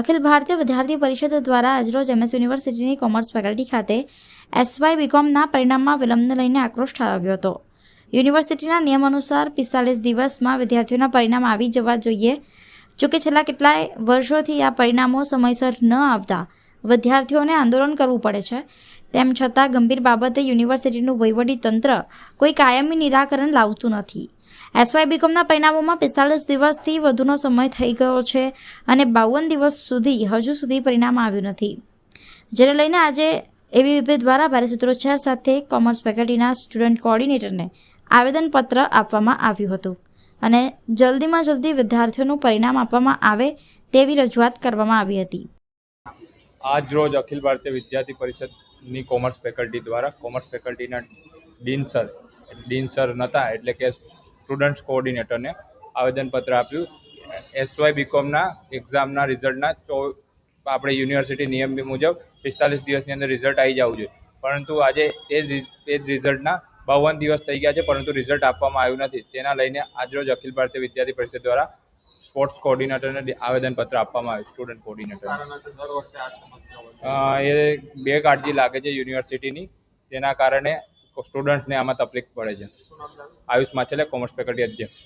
અખિલ ભારતીય વિદ્યાર્થી પરિષદ દ્વારા આજરોજ એમએસ યુનિવર્સિટીની કોમર્સ ફેકલ્ટી ખાતે એસવાય બીકોમના પરિણામમાં વિલંબને લઈને આક્રોશ ઠાલવ્યો હતો. યુનિવર્સિટીના નિયમ અનુસાર પિસ્તાલીસ દિવસમાં વિદ્યાર્થીઓના પરિણામ આવી જવા જોઈએ, જોકે છેલ્લા કેટલાય વર્ષોથી આ પરિણામો સમયસર ન આવતા વિદ્યાર્થીઓને આંદોલન કરવું પડે છે. તેમ છતાં ગંભીર બાબતે યુનિવર્સિટીનું વહીવટી તંત્ર કોઈ કાયમી નિરાકરણ લાવતું નથી. એસવાય બીકોમના પરિણામોમાં પિસ્તાલીસ દિવસથી વધુનો સમય થઈ ગયો છે અને બાવન દિવસ સુધી હજુ સુધી પરિણામ આવ્યું નથી. જેને લઈને આજે એબીવીપી દ્વારા ભારે સૂત્રોચ્ચાર સાથે કોમર્સ ફેકલ્ટીના સ્ટુડન્ટ કોઓર્ડિનેટરને આવેદનપત્ર આપવામાં આવ્યું હતું અને જલ્દીમાં જલ્દી વિદ્યાર્થીઓનું પરિણામ આપવામાં આવે તેવી રજૂઆત કરવામાં આવી હતી. આજ રોજ અખિલ ભારતીય વિદ્યાર્થી પરિષદની કોમર્સ ફેકલ્ટી દ્વારા, કોમર્સ ફેકલ્ટીના ડીન સર ડીન સર નહોતા એટલે કે સ્ટુડન્ટ્સ કોઓર્ડિનેટરને આવેદનપત્ર આપ્યું. એસવાય બીકોમના એક્ઝામના રિઝલ્ટના ચો, આપણે યુનિવર્સિટી નિયમ મુજબ પિસ્તાલીસ દિવસની અંદર રિઝલ્ટ આવી જવું જોઈએ. પરંતુ આજે એ જ એ જ રિઝલ્ટના બાવન દિવસ થઈ ગયા છે, પરંતુ રિઝલ્ટ આપવામાં આવ્યું નથી. તેના લઈને આજરોજ અખિલ ભારતીય વિદ્યાર્થી પરિષદ દ્વારા સ્પોર્ટ્સ કોઓર્ડિનેટરને આવેદનપત્ર આપવામાં આવ્યું સ્ટુડન્ટ કોઓર્ડિનેટર એ બે કાળજી લાગે છે યુનિવર્સિટીની તેના કારણે સ્ટુડન્ટ્સને આમાં તકલીફ પડે છે. આયુષ માછલે કોમર્સ ફેકલ્ટી અધ્યક્ષ.